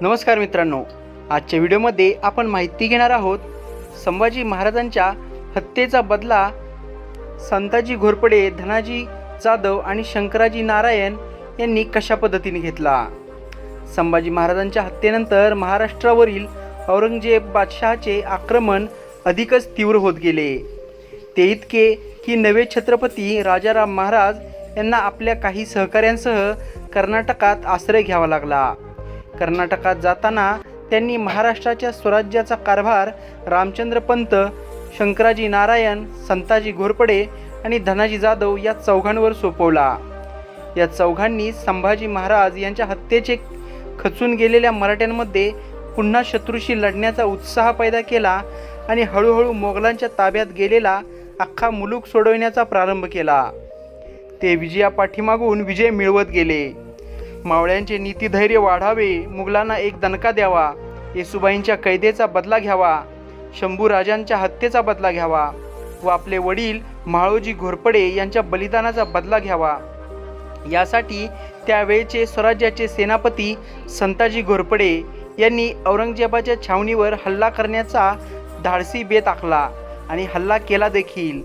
नमस्कार मित्रांनो. आजच्या व्हिडिओमध्ये आपण माहिती घेणार आहोत संभाजी महाराजांच्या हत्येचा बदला संताजी घोरपडे धनाजी जाधव आणि शंकराजी नारायण यांनी कशा पद्धतीने घेतला? संभाजी महाराजांच्या हत्येनंतर महाराष्ट्रावरील औरंगजेब बादशहाचे आक्रमण अधिकच तीव्र होत गेले. ते इतके की नवे छत्रपती राजाराम महाराज यांना आपल्या काही सहकाऱ्यांसह कर्नाटकात आश्रय घ्यावा लागला. कर्नाटकात जाताना त्यांनी महाराष्ट्राच्या स्वराज्याचा कारभार रामचंद्र पंत शंकराजी नारायण संताजी घोरपडे आणि धनाजी जाधव या चौघांवर सोपवला. या चौघांनी संभाजी महाराज यांच्या हत्येचे खचून गेलेल्या मराठ्यांमध्ये पुन्हा शत्रूशी लढण्याचा उत्साह पैदा केला आणि हळूहळू मोगलांच्या ताब्यात गेलेला अख्खा मुलूक सोडविण्याचा प्रारंभ केला. ते विजया पाठीमागून विजय मिळवत गेले. मावळ्यांचे नीतीधैर्य वाढावे मुघलांना एक दणका द्यावा येसुबाईंच्या कैदेचा बदला घ्यावा शंभूराजांच्या हत्येचा बदला घ्यावा व आपले वडील म्हाळोजी घोरपडे यांच्या बलिदानाचा बदला घ्यावा. यासाठी त्यावेळचे स्वराज्याचे सेनापती संताजी घोरपडे यांनी औरंगजेबाच्या छावणीवर हल्ला करण्याचा धाडसी बेत आखला आणि हल्ला केला देखील.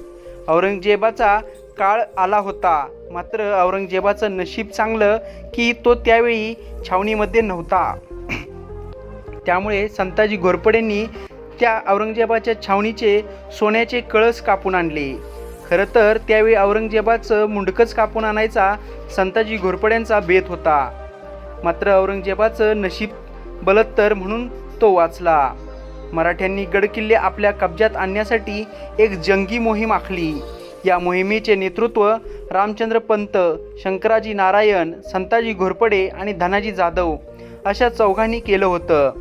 औरंगजेबाचा काळ आला होता. मात्र औरंगजेबाचं नशीब चांगलं की तो त्यावेळी छावणीमध्ये नव्हता. त्यामुळे संताजी घोरपडेंनी त्या औरंगजेबाच्या छावणीचे सोन्याचे कळस कापून आणले. खरं तर त्यावेळी औरंगजेबाचं मुंडकच कापून आणायचा संताजी घोरपड्यांचा बेत होता. मात्र औरंगजेबाचं नशीब बलत्तर म्हणून तो वाचला. मराठ्यांनी गडकिल्ले आपल्या कब्जात आणण्यासाठी एक जंगी मोहीम आखली. या मोहिमेचे नेतृत्व रामचंद्र पंत शंकराजी नारायण संताजी घोरपडे आणि धनाजी जाधव अशा चौघांनी केलं होतं.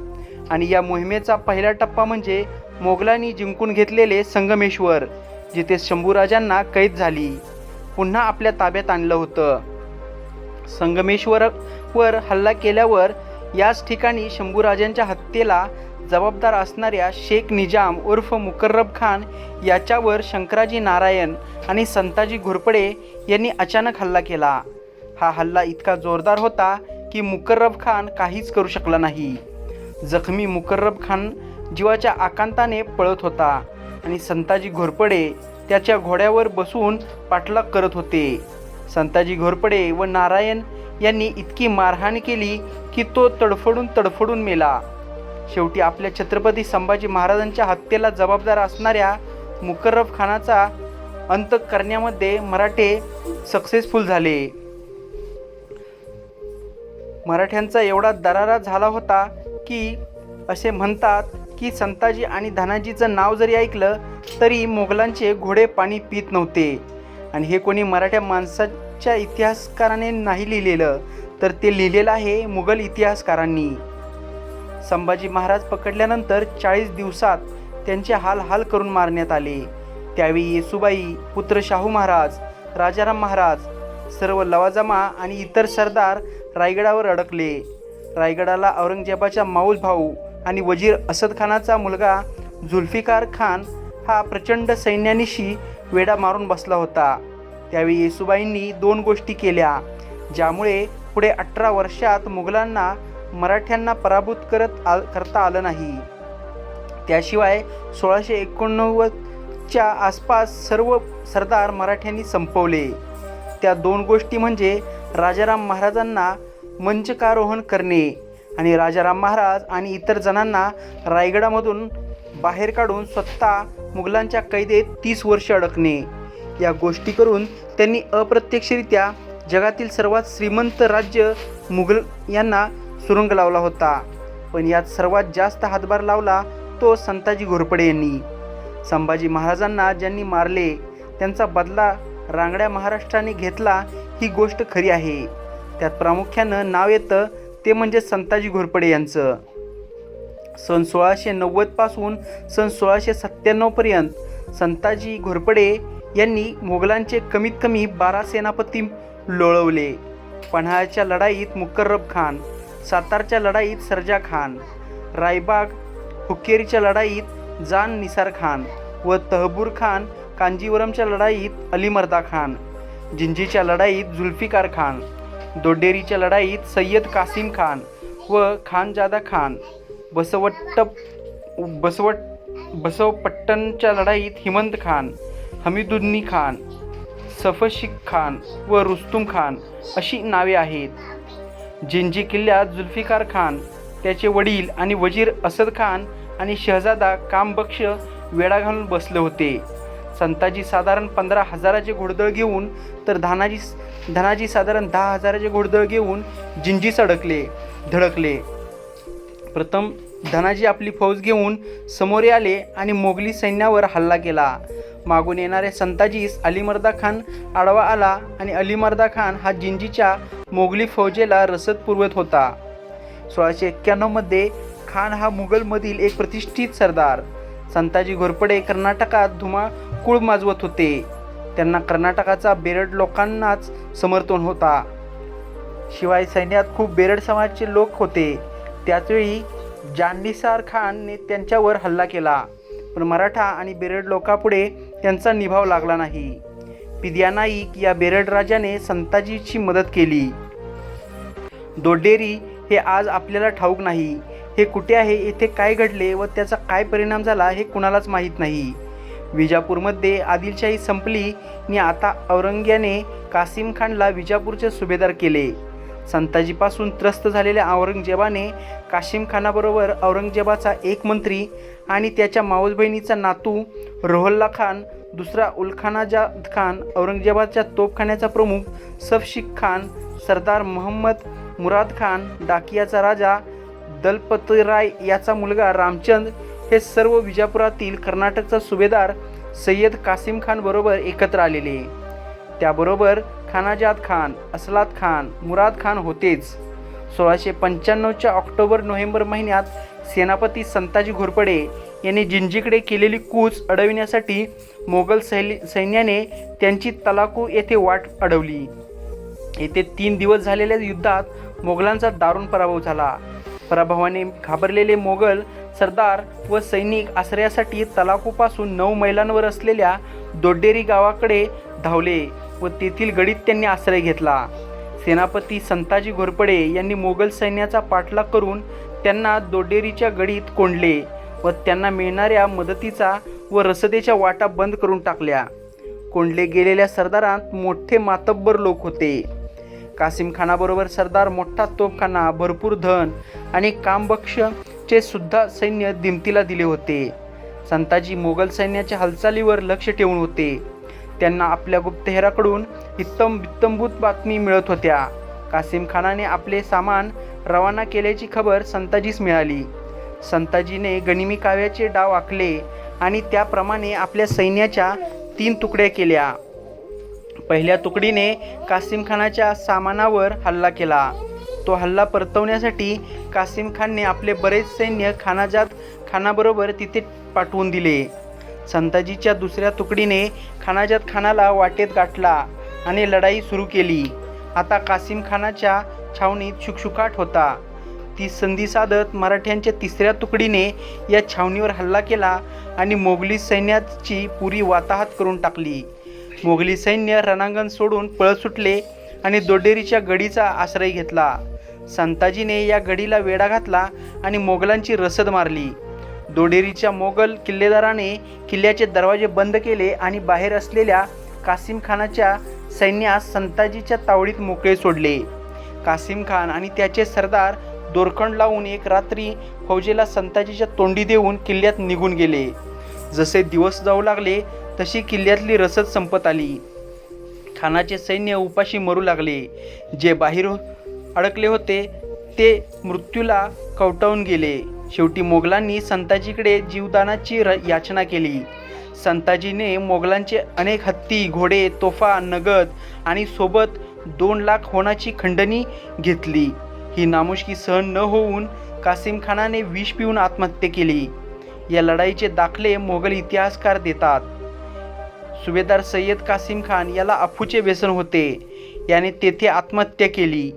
आणि या मोहिमेचा पहिला टप्पा म्हणजे मोगलांनी जिंकून घेतलेले संगमेश्वर जिथे शंभूराजांना कैद झाली. पुन्हा आपल्या ताब्यात आणलं होतं. संगमेश्वरवर हल्ला केल्यावर याच ठिकाणी शंभूराजांच्या हत्येला जबाबदार असणाऱ्या शेख निजाम उर्फ मुकर्रब खान याच्यावर शंकराजी नारायण आणि संताजी घोरपडे यांनी अचानक हल्ला केला. हा हल्ला इतका जोरदार होता की मुकर्रब खान काहीच करू शकला नाही. जखमी मुकर्रब खान जीवाच्या आकांताने पळत होता आणि संताजी घोरपडे त्याच्या घोड्यावर बसून पाठलाग करत होते. संताजी घोरपडे व नारायण यांनी इतकी मारहाण केली की तो तडफडून तडफडून मेला. शेवटी आपल्या छत्रपती संभाजी महाराजांच्या हत्येला जबाबदार असणाऱ्या मुकर्रब खानाचा अंत करण्यामध्ये मराठे सक्सेसफुल झाले. मराठ्यांचा एवढा दरारा झाला होता की असे म्हणतात की संताजी आणि धनाजीचं नाव जरी ऐकलं तरी मोगलांचे घोडे पाणी पित नव्हते. आणि हे कोणी मराठ्या माणसा माणसाच्या इतिहासकाराने नाही लिहिलेलं तर ते लिहिलेलं आहे मुघल इतिहासकारांनी. संभाजी महाराज पकडल्यानंतर चाळीस दिवसात त्यांचे हाल हाल करून मारण्यात आले. त्यावेळी येसुबाई पुत्र शाहू महाराज राजाराम महाराज सर्व लवाजमा आणि इतर सरदार रायगडावर अडकले. रायगडाला औरंगजेबाचा माऊल भाऊ आणि वजीर असद खानाचा मुलगा जुल्फिकार खान हा प्रचंड सैन्यानिशी वेढा मारून बसला होता. त्यावेळी येसुबाईंनी दोन गोष्टी केल्या ज्यामुळे पुढे अठरा वर्षात मुघलांना मराठ्यांना पराभूत करत आल करता आलं नाही. त्याशिवाय सोळाशे एकोणनव्वदच्या आसपास सर्व सरदार मराठ्यांनी संपवले. त्या दोन गोष्टी म्हणजे राजाराम महाराजांना मंचकारोहण करणे आणि राजाराम महाराज आणि इतर जणांना रायगडामधून बाहेर काढून स्वतः मुघलांच्या कैदेत तीस वर्ष अडकणे. या गोष्टी करून त्यांनी अप्रत्यक्षरित्या जगातील सर्वात श्रीमंत राज्य मुघल यांना सुरुंग लावला होता. पण यात सर्वात जास्त हातभार लावला तो संताजी घोरपडे यांनी. संभाजी महाराजांना ज्यांनी मारले त्यांचा बदला रांगड्या महाराष्ट्राने घेतला ही गोष्ट खरी आहे. त्यात प्रामुख्यानं नाव येतं ते म्हणजे संताजी घोरपडे यांचं. सन सोळाशे नव्वदपासून सन सोळाशे सत्त्याण्णवपर्यंत संताजी घोरपडे यांनी मोगलांचे कमीत कमी बारा सेनापती लोळवले. पन्हाळ्याच्या लढाईत मुकर्रब खान सातारच्या लढाईत सरजा खान रायबाग हुक्केरीच्या लढाईत जान निसार खान व तहबूर खान कांजीवरमच्या लढाईत अलीमर्दा खान जिंजीच्या लढाईत जुल्फिकार खान दोडेरीच्या लढाईत सय्यद कासिम खान व खानजादा खान बसवट्ट बसवट बसवपट्टनच्या लढाईत हिमंत खान हमीदुन्नी खान सफशिक खान व रुस्तुम खान अशी नावे आहेत. जिंजी किल्ल्यात जुल्फिकार खान त्याचे वडील आणि वजीर असद खान आणि शहजादा कामबक्ष वेढा घालून बसले होते. संताजी साधारण पंधरा हजाराचे घोडदळ घेऊन तर धानाजी धनाजी साधारण दहा हजाराचे घोडदळ घेऊन जिंजीस अडकले धडकले. प्रथम धनाजी आपली फौज घेऊन समोरे आले आणि मोगली सैन्यावर हल्ला केला. मागून येणाऱ्या संताजीस अलीमर्दा खान आडवा आला आणि अलीमर्दा खान हा जिंजीच्या मोगली फौजेला रसद पुरवत होता. सोळाशे एक्क्याण्णवमध्ये खान हा मुघलमधील एक प्रतिष्ठित सरदार. संताजी घोरपडे कर्नाटकात धुमाकूळ माजवत होते. त्यांना कर्नाटकाचा बेरड लोकांनाच समर्थन होता. शिवाय सैन्यात खूप बेरड समाजाचे लोक होते. त्याचवेळी जान्निसार खानने त्यांच्यावर हल्ला केला. पण मराठा आणि बेरड लोकापुढे त्यांचा निभाव लागला नाही. पिदिया नाईक या बेरड राजाने संताजीची मदत केली. दोड्डेरी हे आज आपल्याला ठाऊक नाही. हे कुठे आहे येथे काय घडले व त्याचा काय परिणाम झाला हे कुणालाच माहीत नाही. विजापूरमध्ये आदिलशाही संपली आणि आता औरंग्याने कासिम खानला विजापूरचे सुभेदार केले. संताजीपासून त्रस्त झालेल्या औरंगजेबाने काशिमखानाबरोबर औरंगजेबाचा एक मंत्री आणि त्याच्या मावस बहिणीचा नातू रोहल्ला खान दुसरा उलखानाजाद खान औरंगजेबाच्या तोपखान्याचा प्रमुख सफशिख खान सरदार मोहम्मद मुराद खान डाकियाचा राजा दलपतराय याचा मुलगा रामचंद हे सर्व विजापुरातील कर्नाटकचा सुभेदार सय्यद कासिम खान बरोबर एकत्र आलेले. त्याबरोबर खानाजाद खान असलात खान मुराद खान होतेच. सोळाशे पंच्याण्णवच्या ऑक्टोबर नोव्हेंबर महिन्यात सेनापती संताजी घोरपडे यांनी जिंजीकडे केलेली कूच अडविण्यासाठी मोगल सैल सैन्याने त्यांची तलाकू येथे वाट अडवली. येथे तीन दिवस झालेल्या युद्धात मोगलांचा दारुण पराभव झाला. पराभवाने घाबरलेले मोगल सरदार व सैनिक आश्रयासाठी तलाकूपासून नऊ मैलांवर असलेल्या दोड्डेरी गावाकडे धावले. व तेथील गडीत त्यांनी आश्रय घेतला. सेनापती संताजी घोरपडे यांनी मोगल सैन्याचा पाठलाग करून त्यांना दोडेरीच्या गडीत कोंडले व त्यांना मिळणाऱ्या मदतीचा व रसदेच्या वाटा बंद करून टाकल्या. कोंडले गेलेल्या सरदारांत मोठे मातब्बर लोक होते. कासिमखानाबरोबर सरदार मोठा तोफखाना भरपूर धन आणि कामबक्षचे सुद्धा सैन्य दिमतीला दिले होते. संताजी मोगल सैन्याच्या हालचालीवर लक्ष ठेवून होते. त्यांना आपल्या गुप्तहेराकडून इत्तम बित्तंभूत बातमी मिळत होत्या. कासिम खानाने आपले सामान रवाना केल्याची खबर संताजीस मिळाली. संताजीने गनिमी काव्याचे डाव आखले आणि त्याप्रमाणे आपल्या सैन्याच्या तीन तुकड्या केल्या. पहिल्या तुकडीने कासिम खानाच्या सामानावर हल्ला केला. तो हल्ला परतवण्यासाठी कासिम खानने आपले बरेच सैन्य खानाजात खानाबरोबर तिथे पाठवून दिले. संताजीच्या दुसऱ्या तुकडीने खानाजात खानाला वाटेत गाठला आणि लढाई सुरू केली. आता कासिम खानाच्या छावणीत शुकशुकाट होता. ती संधी साधत मराठ्यांच्या तिसऱ्या तुकडीने या छावणीवर हल्ला केला आणि मोगली सैन्याची पुरी वाताहत करून टाकली. मोगली सैन्य रणांगण सोडून पळ सुटले आणि दोडेरीच्या गडीचा आश्रय घेतला. संताजीने या गडीला वेढा घातला आणि मोगलांची रसद मारली. दोडेरीच्या मोगल किल्लेदाराने किल्ल्याचे दरवाजे बंद केले आणि बाहेर असलेल्या कासिम खानाच्या सैन्यास संताजीच्या तावडीत मोकळे सोडले. कासिम खान आणि त्याचे सरदार दोरखंड लावून एक रात्री फौजेला संताजीच्या तोंडी देऊन किल्ल्यात निघून गेले. जसे दिवस जाऊ लागले तशी किल्ल्यातली रसद संपत आली. खानाचे सैन्य उपाशी मरू लागले. जे बाहेर अडकले होते ते मृत्यूला कवटावून गेले. शेवटी मोगलांनी संताजीकडे जीवदानाची र याचना केली. संताजीने मोगलांचे अनेक हत्ती घोडे तोफा नगद आणि सोबत दोन लाख होणाची खंडणी घेतली. ही नामुष्की सहन न होऊन कासिम खानाने विष पिऊन आत्महत्या केली. या लढाईचे दाखले मोगल इतिहासकार देतात. सुभेदार सय्यद कासिम खान याला अफूचे व्यसन होते. याने तेथे आत्महत्या केली.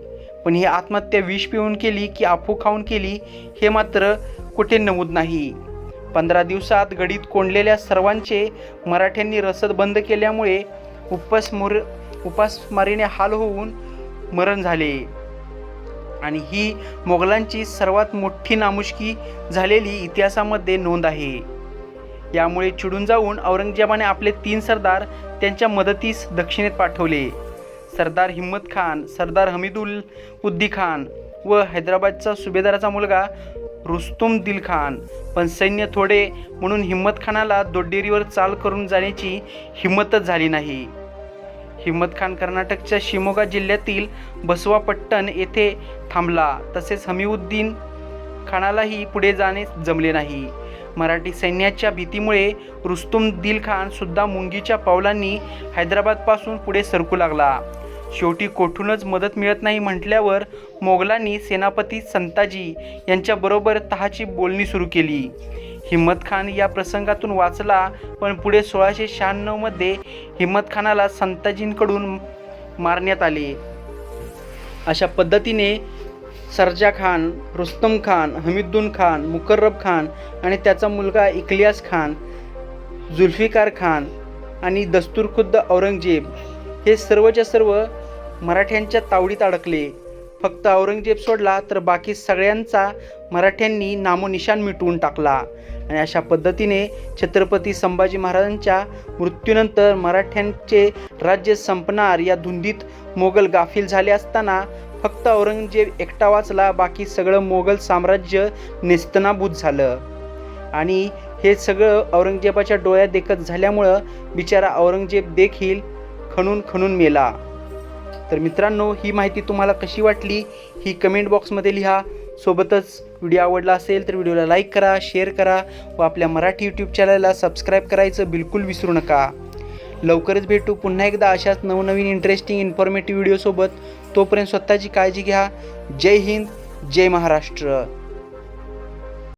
पण ही आत्महत्या विष पिऊन केली की अफू खाऊन केली हे मात्र कुठे नमूद नाही. पंधरा दिवसात गडीत कोंडलेल्या सर्वांचे मराठ्यांनी रसद बंद केल्यामुळे उपासमुर उपासमारीने हाल होऊन मरण झाले. आणि ही मोगलांची सर्वात मोठी नामुष्की झालेली इतिहासामध्ये नोंद आहे. यामुळे चिडून जाऊन औरंगजेबाने आपले तीन सरदार त्यांच्या मदतीस दक्षिणेत पाठवले. सरदार हिम्मत खान सरदार हमीदुल उद्दी खान व हैदराबादचा सुभेदाराचा मुलगा रुस्तुम दिल खान. पण सैन्य थोडे म्हणून हिम्मत खानाला दोड्डेरीवर चाल करून जाण्याची हिंमतच झाली नाही. हिम्मत खान कर्नाटकच्या शिमोगा जिल्ह्यातील बसवापट्टण येथे थांबला. तसेच हमीउद्दीन खानालाही पुढे जाणे जमले नाही. मराठी सैन्याच्या भीतीमुळे रुस्तुम दिल खान सुद्धा मुंगीच्या पावलांनी हैदराबादपासून पुढे सरकू लागला. शेवटी कोठूनच मदत मिळत नाही म्हटल्यावर मोगलांनी सेनापती संताजी यांच्याबरोबर तहाची बोलणी सुरू केली. हिम्मत खान या प्रसंगातून वाचला पण पुढे सोळाशे शहाण्णवमध्ये हिम्मत खानाला संताजींकडून मारण्यात आले. अशा पद्धतीने सरजा खान रुस्तम खान हमीद्दून खान मुकर्रब खान आणि त्याचा मुलगा इकलियास खान जुल्फिकार खान आणि दस्तूरखुद्द औरंगजेब हे सर्वच्या सर्व मराठ्यांच्या तावडीत अडकले. फक्त औरंगजेब सोडला तर बाकी सगळ्यांचा मराठ्यांनी नामोनिशान मिटवून टाकला. आणि अशा पद्धतीने छत्रपती संभाजी महाराजांच्या मृत्यूनंतर मराठ्यांचे राज्य संपणार या धुंदीत मोगल गाफील झाले असताना फक्त औरंगजेब एकटा वाचला बाकी सगळं मोगल साम्राज्य नेस्तनाभूत झालं. आणि हे सगळं औरंगजेबाच्या डोळ्यात देखत झाल्यामुळं बिचारा औरंगजेब देखील खणून खणून मेला. तर मित्रांनो ही माहिती तुम्हाला कशी वाटली ही कमेंट बॉक्समध्ये लिहा. सोबतच व्हिडिओ आवडला असेल तर व्हिडिओला लाईक करा शेअर करा व आपल्या मराठी यूट्यूब चॅनलला सबस्क्राईब करायचं बिलकुल विसरू नका. लवकरच भेटू पुन्हा एकदा अशाच नवनवीन इंटरेस्टिंग इन्फॉर्मेटिव्ह व्हिडिओसोबत तोपर्यंत स्वतःची काळजी घ्या. जय हिंद जय महाराष्ट्र.